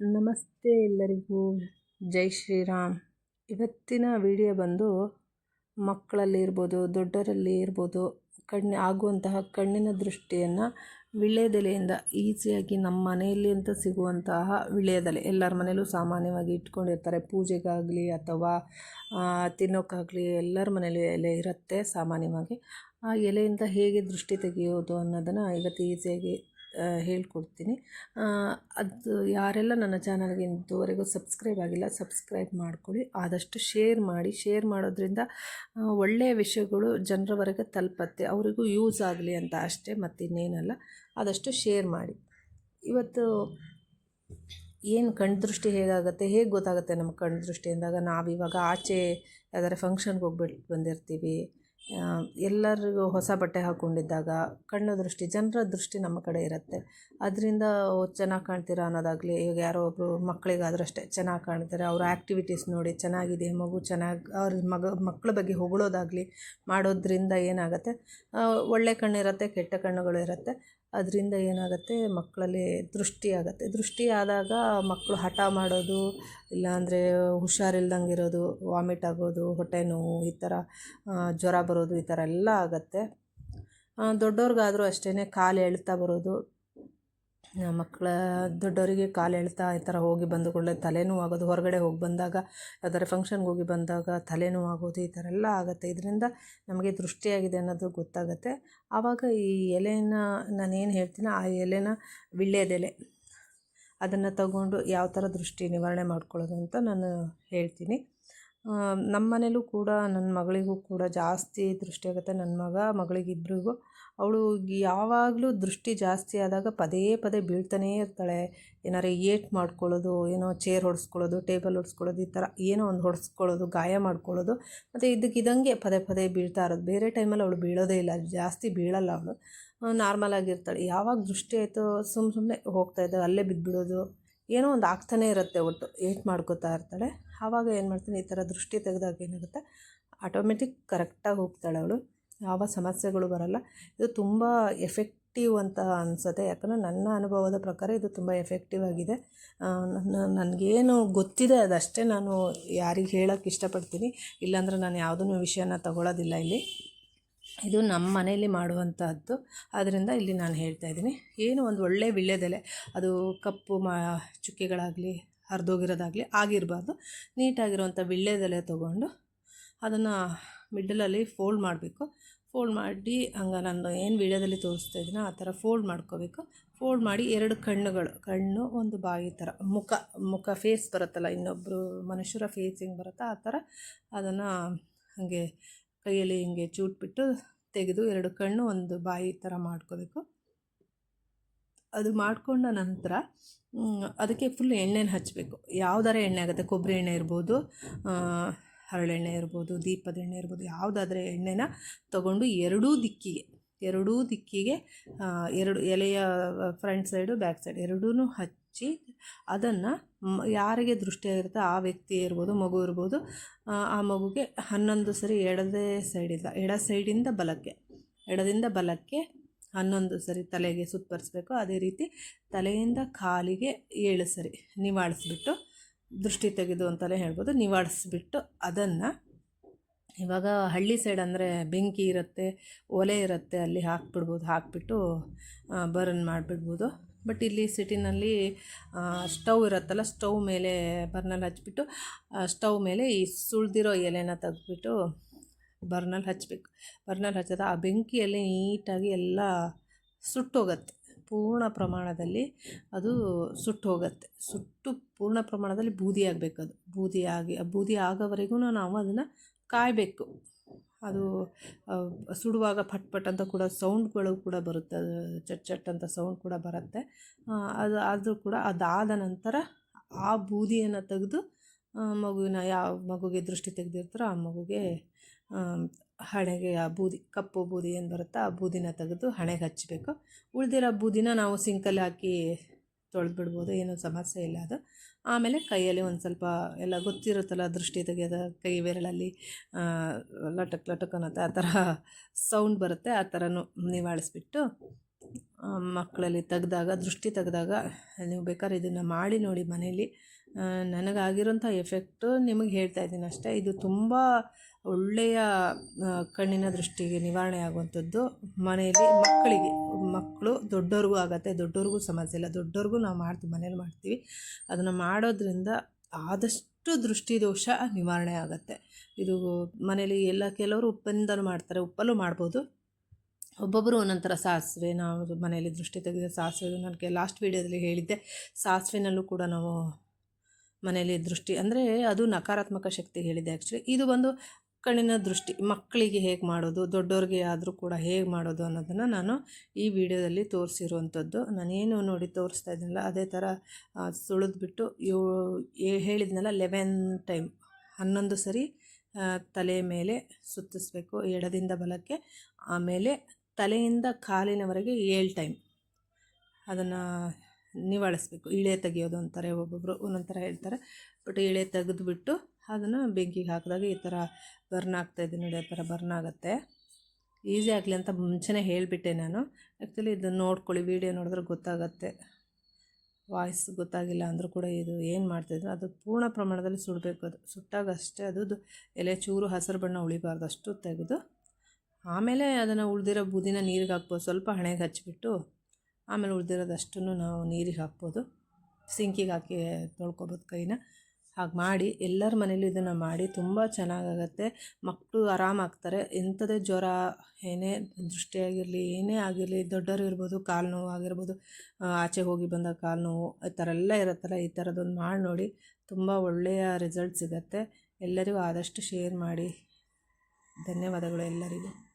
ನಮಸ್ತೆ ಎಲ್ಲರಿಗೂ. ಜೈ ಶ್ರೀರಾಮ್. ಇವತ್ತಿನ ವಿಡಿಯೋ ಬಂದು ಮಕ್ಕಳಲ್ಲಿ ಇರ್ಬೋದು, ದೊಡ್ಡರಲ್ಲಿ ಇರ್ಬೋದು, ಕಣ್ಣು, ಆಗುವಂತಹ ಕಣ್ಣಿನ ದೃಷ್ಟಿಯನ್ನು ವಿಳ್ಯದೆಲೆಯಿಂದ ಈಸಿಯಾಗಿ ನಮ್ಮ ಮನೆಯಲ್ಲಿ ಅಂತ ಸಿಗುವಂತಹ ವಿಳ್ಯದೆಲೆ. ಎಲ್ಲರ ಮನೇಲೂ ಸಾಮಾನ್ಯವಾಗಿ ಇಟ್ಕೊಂಡಿರ್ತಾರೆ. ಪೂಜೆಗಾಗಲಿ ಅಥವಾ ತಿನ್ನೋಕ್ಕಾಗಲಿ ಎಲ್ಲರ ಮನೇಲಿ ಎಲೆ ಇರುತ್ತೆ ಸಾಮಾನ್ಯವಾಗಿ. ಆ ಎಲೆಯಿಂದ ಹೇಗೆ ದೃಷ್ಟಿ ತೆಗೆಯೋದು ಅನ್ನೋದನ್ನು ಇವತ್ತು ಈಸಿಯಾಗಿ ಹೇಳ್ಕೊಡ್ತೀನಿ. ಅದು ಯಾರೆಲ್ಲ ನನ್ನ ಚಾನಲ್ಗೆ ಇಂದುವರೆಗೂ ಸಬ್ಸ್ಕ್ರೈಬ್ ಆಗಿಲ್ಲ, ಸಬ್ಸ್ಕ್ರೈಬ್ ಮಾಡ್ಕೊಳ್ಳಿ. ಆದಷ್ಟು ಶೇರ್ ಮಾಡಿ. ಶೇರ್ ಮಾಡೋದ್ರಿಂದ ಒಳ್ಳೆಯ ವಿಷಯಗಳು ಜನರವರೆಗೆ ತಲುಪತ್ತೆ. ಅವರಿಗೂ ಯೂಸ್ ಆಗಲಿ ಅಂತ ಅಷ್ಟೇ, ಮತ್ತಿನ್ನೇನಲ್ಲ. ಆದಷ್ಟು ಶೇರ್ ಮಾಡಿ. ಇವತ್ತು ಏನು ಕಣ್ದೃಷ್ಟಿ ಹೇಗಾಗುತ್ತೆ? ಹೇಗೆ ಗೊತ್ತಾಗುತ್ತೆ ನಮ್ಮ ಕಣ್ಣು ದೃಷ್ಟಿ? ಅಂದಾಗ ನಾವಿವಾಗ ಆಚೆ ಯಾವ್ದಾರು ಫಂಕ್ಷನ್ಗೆ ಹೋಗ್ಬಿಟ್ಟು ಬಂದಿರ್ತೀವಿ. ಎಲ್ಲರಿಗೂ ಹೊಸ ಬಟ್ಟೆ ಹಾಕ್ಕೊಂಡಿದ್ದಾಗ ಕಣ್ಣು ದೃಷ್ಟಿ, ಜನರ ದೃಷ್ಟಿ ನಮ್ಮ ಕಡೆ ಇರುತ್ತೆ. ಅದರಿಂದ ಚೆನ್ನಾಗಿ ಕಾಣ್ತೀರಾ ಅನ್ನೋದಾಗಲಿ, ಈಗ ಯಾರೋ ಒಬ್ಬರು ಮಕ್ಕಳಿಗಾದ್ರೂ ಅಷ್ಟೇ ಚೆನ್ನಾಗಿ ಕಾಣ್ತಾರೆ. ಅವ್ರ ಆ್ಯಕ್ಟಿವಿಟೀಸ್ ನೋಡಿ ಚೆನ್ನಾಗಿದೆ, ಮಗು ಚೆನ್ನಾಗಿ, ಅವ್ರ ಮಗ ಮಕ್ಕಳ ಬಗ್ಗೆ ಹೊಗಳೋದಾಗಲಿ ಮಾಡೋದ್ರಿಂದ ಏನಾಗುತ್ತೆ? ಒಳ್ಳೆ ಕಣ್ಣಿರುತ್ತೆ, ಕೆಟ್ಟ ಕಣ್ಣುಗಳು ಇರುತ್ತೆ. ಅದರಿಂದ ಏನಾಗುತ್ತೆ, ಮಕ್ಕಳಲ್ಲಿ ದೃಷ್ಟಿ ಆಗುತ್ತೆ. ದೃಷ್ಟಿ ಆದಾಗ ಮಕ್ಕಳು ಹಠ ಮಾಡೋದು, ಇಲ್ಲಾಂದರೆ ಹುಷಾರಿಲ್ದಂಗೆ ಇರೋದು ವಾಮಿಟ್ ಆಗೋದು, ಹೊಟ್ಟೆ ನೋವು, ಈ ಥರ ಜ್ವರ ಬರೋದು, ಈ ಥರ ಎಲ್ಲ ಆಗುತ್ತೆ. ದೊಡ್ಡವ್ರಿಗಾದರೂ ಅಷ್ಟೇ ಕಾಲು ಎಳ್ತಾ ಬರೋದು. ಮಕ್ಕಳ ದೊಡ್ಡವರಿಗೆ ಕಾಲು ಎಳ್ತಾ ಈ ಥರ ಹೋಗಿ ಬಂದ ಕೂಡಲೇ ತಲೆನೋವು ಆಗೋದು, ಹೊರಗಡೆ ಹೋಗಿ ಬಂದಾಗ, ಯಾವ್ದಾದ್ರು ಫಂಕ್ಷನ್ಗೆ ಹೋಗಿ ಬಂದಾಗ ತಲೆನೋವು ಆಗೋದು ಈ ಥರ ಎಲ್ಲ ಆಗುತ್ತೆ. ಇದರಿಂದ ನಮಗೆ ದೃಷ್ಟಿಯಾಗಿದೆ ಅನ್ನೋದು ಗೊತ್ತಾಗುತ್ತೆ. ಆವಾಗ ಈ ಎಲೆನ ನಾನೇನು ಹೇಳ್ತೀನಿ ಆ ಎಲೆನ ವೀಳ್ಯದೆಲೆ ಅದನ್ನು ತಗೊಂಡು ಯಾವ ಥರ ದೃಷ್ಟಿ ನಿವಾರಣೆ ಮಾಡ್ಕೊಳ್ಳೋದು ಅಂತ ನಾನು ಹೇಳ್ತೀನಿ. ನಮ್ಮ ಮನೇಲೂ ಕೂಡ ನನ್ನ ಮಗಳಿಗೂ ಕೂಡ ಜಾಸ್ತಿ ದೃಷ್ಟಿ ಆಗುತ್ತೆ. ನನ್ನ ಮಗ, ಮಗಳಿಗಿಬ್ರಿಗೂ. ಅವಳು ಯಾವಾಗಲೂ ದೃಷ್ಟಿ ಜಾಸ್ತಿ ಆದಾಗ ಪದೇ ಪದೇ ಬೀಳ್ತಾನೇ ಇರ್ತಾಳೆ. ಏನಾರು ಏಟ್ ಮಾಡ್ಕೊಳ್ಳೋದು, ಏನೋ ಚೇರ್ ಹೊಡೆಸ್ಕೊಳ್ಳೋದು, ಟೇಬಲ್ ಹೊಡೆಸ್ಕೊಳ್ಳೋದು, ಈ ಥರ ಏನೋ ಒಂದು ಹೊಡೆಸ್ಕೊಳ್ಳೋದು, ಗಾಯ ಮಾಡ್ಕೊಳ್ಳೋದು. ಮತ್ತು ಇದ್ದಕ್ಕಿದ್ದಂಗೆ ಪದೇ ಪದೇ ಬೀಳ್ತಾ ಇರೋದು. ಬೇರೆ ಟೈಮಲ್ಲಿ ಅವಳು ಬೀಳೋದೇ ಇಲ್ಲ. ಜಾಸ್ತಿ ಬೀಳಲ್ಲ ಅವಳು. ನಾರ್ಮಲ್ ಆಗಿರ್ತಾಳೆ. ಯಾವಾಗ ದೃಷ್ಟಿ ಆಯಿತು ಸುಮ್ಮ ಸುಮ್ಮನೆ ಹೋಗ್ತಾ ಅಲ್ಲೇ ಬಿದ್ದುಬಿಡೋದು ಏನೋ ಒಂದು ಆಗ್ತಾನೇ ಇರುತ್ತೆ ಒಟ್ಟು ಏಟ್ ಮಾಡ್ಕೋತಾ ಇರ್ತಾಳೆ. ಆವಾಗ ಏನು ಮಾಡ್ತೀನಿ, ಈ ಥರ ದೃಷ್ಟಿ ತೆಗೆದಾಗ ಏನಾಗುತ್ತೆ ಆಟೋಮೆಟಿಕ್ ಕರೆಕ್ಟಾಗಿ ಹೋಗ್ತಾಳೆ ಅವಳು. ಯಾವ ಸಮಸ್ಯೆಗಳು ಬರಲ್ಲ. ಇದು ತುಂಬ ಎಫೆಕ್ಟಿವ್ ಅಂತ ಅನಿಸುತ್ತೆ. ಯಾಕಂದರೆ ನನ್ನ ಅನುಭವದ ಪ್ರಕಾರ ಇದು ತುಂಬ ಎಫೆಕ್ಟಿವ್ ಆಗಿದೆ. ನನಗೇನು ಗೊತ್ತಿದೆ ಅದಷ್ಟೇ ನಾನು ಯಾರಿಗೆ ಹೇಳೋಕ್ಕೆ ಇಷ್ಟಪಡ್ತೀನಿ. ಇಲ್ಲಾಂದರೆ ನಾನು ಯಾವುದೂ ವಿಷಯನ ತಗೊಳ್ಳೋದಿಲ್ಲ ಇಲ್ಲಿ. ಇದು ನಮ್ಮ ಮನೆಯಲ್ಲಿ ಮಾಡುವಂತಹದ್ದು. ಆದ್ದರಿಂದ ಇಲ್ಲಿ ನಾನು ಹೇಳ್ತಾ ಇದ್ದೀನಿ. ಏನು ಒಂದು ಒಳ್ಳೆ ವಿಳ್ಯದೆಲೆ, ಅದು ಕಪ್ಪು ಮಾ, ಚುಕ್ಕೆಗಳಾಗಲಿ, ಹರಿದೋಗಿರೋದಾಗಲಿ ಆಗಿರಬಾರ್ದು. ನೀಟಾಗಿರುವಂಥ ವಿಳ್ಯದೆಲೆ ತೊಗೊಂಡು ಅದನ್ನು ಮಿಡ್ಲಲ್ಲಿ ಫೋಲ್ಡ್ ಮಾಡಬೇಕು. ಫೋಲ್ಡ್ ಮಾಡಿ, ಹಂಗೆ ನಾನು ಏನು ವೀಡಿಯೋದಲ್ಲಿ ತೋರಿಸ್ತಾ ಇದ್ದೀನೋ ಆ ಥರ ಫೋಲ್ಡ್ ಮಾಡ್ಕೋಬೇಕು. ಫೋಲ್ಡ್ ಮಾಡಿ ಎರಡು ಕಣ್ಣುಗಳು, ಕಣ್ಣು ಒಂದು ಬಾಯಿ ಥರ ಮುಖ ಮುಖ ಫೇಸ್ ಬರುತ್ತಲ್ಲ ಇನ್ನೊಬ್ಬರು ಮನುಷ್ಯರ ಫೇಸಿಂಗ್ ಬರುತ್ತಾ ಆ ಥರ ಅದನ್ನು ಹಾಗೆ ಕೈಯಲ್ಲಿ ಹಿಂಗೆ ಚೂಟ್ಬಿಟ್ಟು ತೆಗೆದು ಎರಡು ಕಣ್ಣು ಒಂದು ಬಾಯಿ ಥರ ಮಾಡ್ಕೋಬೇಕು. ಅದು ಮಾಡಿಕೊಂಡ ನಂತರ ಅದಕ್ಕೆ ಫುಲ್ ಎಣ್ಣೆನ ಹಚ್ಚಬೇಕು ಯಾವ್ದಾರ ಎಣ್ಣೆ ಆಗುತ್ತೆ, ಕೊಬ್ಬರಿ ಎಣ್ಣೆ ಇರ್ಬೋದು ಹರಳೆಣ್ಣೆ ಇರ್ಬೋದು, ದೀಪದ ಎಣ್ಣೆ ಇರ್ಬೋದು, ಯಾವುದಾದ್ರೆ ಎಣ್ಣೆನ ತಗೊಂಡು ಎರಡೂ ದಿಕ್ಕಿಗೆ ಎರಡೂ ದಿಕ್ಕಿಗೆ ಎರಡು ಎಲೆಯ ಫ್ರಂಟ್ ಸೈಡು ಬ್ಯಾಕ್ ಸೈಡ್ ಎರಡೂ ಹಚ್ಚಿ ಅದನ್ನು ಯಾರಿಗೆ ದೃಷ್ಟಿಯಾಗಿರುತ್ತೆ ಆ ವ್ಯಕ್ತಿ ಇರ್ಬೋದು, ಮಗು ಇರ್ಬೋದು, ಆ ಮಗುಗೆ ಹನ್ನೊಂದು ಸರಿ ಎಡದೇ ಸೈಡಿಂದ ಎಡ ಸೈಡಿಂದ ಬಲಕ್ಕೆ. ಎಡದಿಂದ ಬಲಕ್ಕೆ ಹನ್ನೊಂದು ಸರಿ ತಲೆಗೆ ಸುತ್ತರಿಸ್ಬೇಕು ಅದೇ ರೀತಿ ತಲೆಯಿಂದ ಕಾಲಿಗೆ ಏಳು ಸರಿ ನಿವಾಳಿಸ್ಬಿಟ್ಟು ದೃಷ್ಟಿ ತೆಗೆದು ಅಂತಲೇ ಹೇಳ್ಬೋದು. ನಿವಾಡಿಸ್ಬಿಟ್ಟು ಅದನ್ನು ಇವಾಗ ಹಳ್ಳಿ ಸೈಡ್ ಅಂದರೆ ಬೆಂಕಿ ಇರುತ್ತೆ, ಒಲೆ ಇರುತ್ತೆ, ಅಲ್ಲಿ ಹಾಕ್ಬಿಡ್ಬೋದು, ಹಾಕಿಬಿಟ್ಟು ಬರ್ನ್ ಮಾಡಿಬಿಡ್ಬೋದು. ಬಟ್ ಇಲ್ಲಿ ಸಿಟಿನಲ್ಲಿ ಸ್ಟವ್ ಇರುತ್ತಲ್ಲ, ಸ್ಟವ್ ಮೇಲೆ ಬರ್ನಲ್ಲಿ ಹಚ್ಬಿಟ್ಟು ಸ್ಟವ್ ಮೇಲೆ ಈ ಸುಳ್ದಿರೋ ಎಲೆನ ತೆಗೆದ್ಬಿಟ್ಟು ಬರ್ನಲ್ಲಿ ಹಚ್ಚಬೇಕು ಬರ್ನಲ್ಲಿ ಹಚ್ಚೋದು ಆ ಬೆಂಕಿಯಲ್ಲಿ ನೀಟಾಗಿ ಎಲ್ಲ ಸುಟ್ಟೋಗತ್ತೆ. ಪೂರ್ಣ ಪ್ರಮಾಣದಲ್ಲಿ ಅದು ಸುಟ್ಟು ಹೋಗುತ್ತೆ ಸುಟ್ಟು ಪೂರ್ಣ ಪ್ರಮಾಣದಲ್ಲಿ ಬೂದಿ ಆಗಬೇಕು ಅದು. ಬೂದಿ ಆಗಿ, ಬೂದಿ ಆಗೋವರೆಗೂ ನಾವು ಅದನ್ನು ಕಾಯಬೇಕು. ಅದು ಸುಡುವಾಗ ಪಟ್ ಪಟ್ ಅಂತ ಕೂಡ ಸೌಂಡ್ಗಳು ಕೂಡ ಬರುತ್ತೆ ಚಟ್ ಚಟ್ ಅಂತ ಸೌಂಡ್ ಕೂಡ ಬರುತ್ತೆ. ಅದು, ಆದರೂ ಕೂಡ ಅದಾದ ನಂತರ ಆ ಬೂದಿಯನ್ನು ತೆಗೆದು ಮಗುವಿನ ಯಾವ ಮಗುಗೆ ದೃಷ್ಟಿ ತೆಗೆದಿರ್ತಾರೋ ಆ ಮಗುಗೆ ಹಣೆಗೆ ಆ ಬೂದಿ, ಕಪ್ಪು ಬೂದಿ ಏನು ಬರುತ್ತೆ ಆ ಬೂದಿನ ತೆಗೆದು ಹಣೆಗೆ ಹಚ್ಚಬೇಕು ಉಳಿದಿರೋ ಬೂದಿನ ನಾವು ಸಿಂಕಲ್ಲಿ ಹಾಕಿ ತೊಳೆದು ಬಿಡ್ಬೋದು ಏನೂ ಸಮಸ್ಯೆ ಇಲ್ಲ ಅದು. ಆಮೇಲೆ ಕೈಯಲ್ಲಿ ಒಂದು ಸ್ವಲ್ಪ ಎಲ್ಲ ಗೊತ್ತಿರುತ್ತಲ್ಲ, ದೃಷ್ಟಿ ತೆಗೆಯೋದು ಕೈ ಬೆರಳಲ್ಲಿ ಲಟಕ್ ಲಟಕ್ ಅನ್ನತ್ತೆ ಆ ಥರ ಸೌಂಡ್ ಬರುತ್ತೆ, ಆ ಥರನೂ ನಿವಾಳಿಸ್ಬಿಟ್ಟು ಮಕ್ಕಳಲ್ಲಿ ತೆಗೆದಾಗ, ದೃಷ್ಟಿ ತೆಗ್ದಾಗ ನೀವು ಬೇಕಾದ್ರೆ ಇದನ್ನು ಮಾಡಿ ನೋಡಿ ಮನೇಲಿ ನನಗಾಗಿರೋಂಥ ಎಫೆಕ್ಟು ನಿಮಗೆ ಹೇಳ್ತಾ ಇದ್ದೀನಿ ಅಷ್ಟೇ. ಇದು ತುಂಬ ಒಳ್ಳೆಯ ಕಣ್ಣಿನ ದೃಷ್ಟಿಗೆ ನಿವಾರಣೆ ಆಗುವಂಥದ್ದು. ಮನೆಯಲ್ಲಿ ಮಕ್ಕಳಿಗೆ, ಮಕ್ಕಳು ದೊಡ್ಡವ್ರಿಗೂ ಆಗತ್ತೆ ದೊಡ್ಡವ್ರಿಗೂ ಸಮಸ್ಯೆ ಇಲ್ಲ. ದೊಡ್ಡವ್ರಿಗೂ ನಾವು ಮಾಡ್ತೀವಿ ಮನೇಲಿ ಮಾಡ್ತೀವಿ. ಅದನ್ನು ಮಾಡೋದ್ರಿಂದ ಆದಷ್ಟು ದೃಷ್ಟಿದೋಷ ನಿವಾರಣೆ ಆಗುತ್ತೆ. ಇದು ಮನೇಲಿ ಎಲ್ಲ ಕೆಲವರು ಉಪ್ಪಿಂದಲೂ ಮಾಡ್ತಾರೆ, ಉಪ್ಪಲ್ಲೂ ಮಾಡ್ಬೋದು. ಒಬ್ಬೊಬ್ಬರು ಒಂದೊಂಥರ ಥರ ಸಾಸಿವೆ ನಾವು ಮನೆಯಲ್ಲಿ ದೃಷ್ಟಿ ತೆಗೆದ ಸಾಸಿವೆ ನನಗೆ ಲಾಸ್ಟ್ ವೀಡಿಯೋದಲ್ಲಿ ಹೇಳಿದ್ದೆ. ಸಾಸಿವೆನಲ್ಲೂ ಕೂಡ ನಾವು ಮನೆಯಲ್ಲಿ ದೃಷ್ಟಿ ಅಂದರೆ ಅದು ನಕಾರಾತ್ಮಕ ಶಕ್ತಿ ಹೇಳಿದೆ ಆ್ಯಕ್ಚುಲಿ ಇದು ಬಂದು ಕಣ್ಣಿನ ದೃಷ್ಟಿ, ಮಕ್ಕಳಿಗೆ ಹೇಗೆ ಮಾಡೋದು ದೊಡ್ಡವ್ರಿಗೆ ಆದರೂ ಕೂಡ ಹೇಗೆ ಮಾಡೋದು ಅನ್ನೋದನ್ನು ನಾನು ಈ ವಿಡಿಯೋದಲ್ಲಿ ತೋರಿಸಿರುವಂಥದ್ದು. ನಾನೇನು ನೋಡಿ ತೋರಿಸ್ತಾ ಇದ್ದೀನಲ್ಲ ಅದೇ ಥರ ಸುಳಿದ್ಬಿಟ್ಟು ಯೋ ಹೇಳಿದ್ನಲ್ಲ ಲೆವೆನ್ ಟೈಮ್ ಹನ್ನೊಂದು ಸರಿ ತಲೆ ಮೇಲೆ ಸುತ್ತಿಸ್ಬೇಕು, ಎಡದಿಂದ ಬಲಕ್ಕೆ, ಆಮೇಲೆ ತಲೆಯಿಂದ ಕಾಲಿನವರೆಗೆ ಏಳು ಟೈಮ್ ಅದನ್ನು ನಿವಾಳಿಸ್ಬೇಕು. ಇಳೆ ತೆಗೆಯೋದು ಅಂತಾರೆ ಒಬ್ಬೊಬ್ಬರು ಒಂದೊಂದು ಹೇಳ್ತಾರೆ. ಬಟ್ ಇಳೆ ತೆಗೆದುಬಿಟ್ಟು ಅದನ್ನು ಬೆಂಕಿಗೆ ಹಾಕಿದಾಗ ಈ ಥರ ಬರ್ನ್ ಆಗ್ತಾಯಿದೆ ನೋಡಿ, ಆ ಥರ ಬರ್ನ್ ಆಗುತ್ತೆ. ಈಸಿ ಆಗಲಿ ಅಂತ ಮುಂಚೆನೇ ಹೇಳಿಬಿಟ್ಟೆ ನಾನು. ಆ್ಯಕ್ಚುಲಿ ಇದನ್ನು ನೋಡ್ಕೊಳ್ಳಿ ವೀಡಿಯೋ ನೋಡಿದ್ರೆ ಗೊತ್ತಾಗತ್ತೆ. ವಾಯ್ಸ್ ಗೊತ್ತಾಗಿಲ್ಲ ಅಂದರೂ ಕೂಡ ಇದು ಏನು ಮಾಡ್ತಾಯಿದ್ರು ಅದು ಪೂರ್ಣ ಪ್ರಮಾಣದಲ್ಲಿ ಸುಡಬೇಕು ಅದು. ಸುಟ್ಟಾಗ ಅಷ್ಟೇ ಅದು ಎಲೆ ಚೂರು ಹಸಿರು ಬಣ್ಣ ಉಳಿಬಾರ್ದು, ಅಷ್ಟು ತೆಗೆದು ಆಮೇಲೆ ಅದನ್ನು ಉಳಿದಿರೋ ಬೂದಿನ ನೀರಿಗೆ ಹಾಕ್ಬೋದು. ಸ್ವಲ್ಪ ಹಣೆಗೆ ಹಚ್ಚಿಬಿಟ್ಟು ಆಮೇಲೆ ಉಳಿದಿರೋದಷ್ಟನ್ನು ನಾವು ನೀರಿಗೆ ಹಾಕ್ಬೋದು. ಸಿಂಕಿಗೆ ಹಾಕಿ ತೊಳ್ಕೊಬೋದು ಕೈನ. ಹಾಗೆ ಮಾಡಿ ಎಲ್ಲರ ಮನೇಲಿ ಇದನ್ನು ಮಾಡಿ ತುಂಬ ಚೆನ್ನಾಗಾಗತ್ತೆ. ಮಕ್ಕಳು ಆರಾಮಾಗ್ತಾರೆ ಎಂಥದೇ ಜ್ವರ, ಏನೇ ದೃಷ್ಟಿಯಾಗಿರಲಿ, ಏನೇ ಆಗಿರಲಿ ದೊಡ್ಡವರು ಇರ್ಬೋದು, ಕಾಲು ನೋವು ಆಗಿರ್ಬೋದು ಆಚೆ ಹೋಗಿ ಬಂದ ಕಾಲು ನೋವು, ಈ ಥರ ಎಲ್ಲ ಇರುತ್ತಲ್ಲ, ಈ ಥರದೊಂದು ಮಾಡಿ ನೋಡಿ ತುಂಬ ಒಳ್ಳೆಯ ರಿಸಲ್ಟ್ ಸಿಗತ್ತೆ. ಎಲ್ಲರಿಗೂ ಆದಷ್ಟು ಶೇರ್ ಮಾಡಿ. ಧನ್ಯವಾದಗಳು ಎಲ್ಲರಿಗೂ.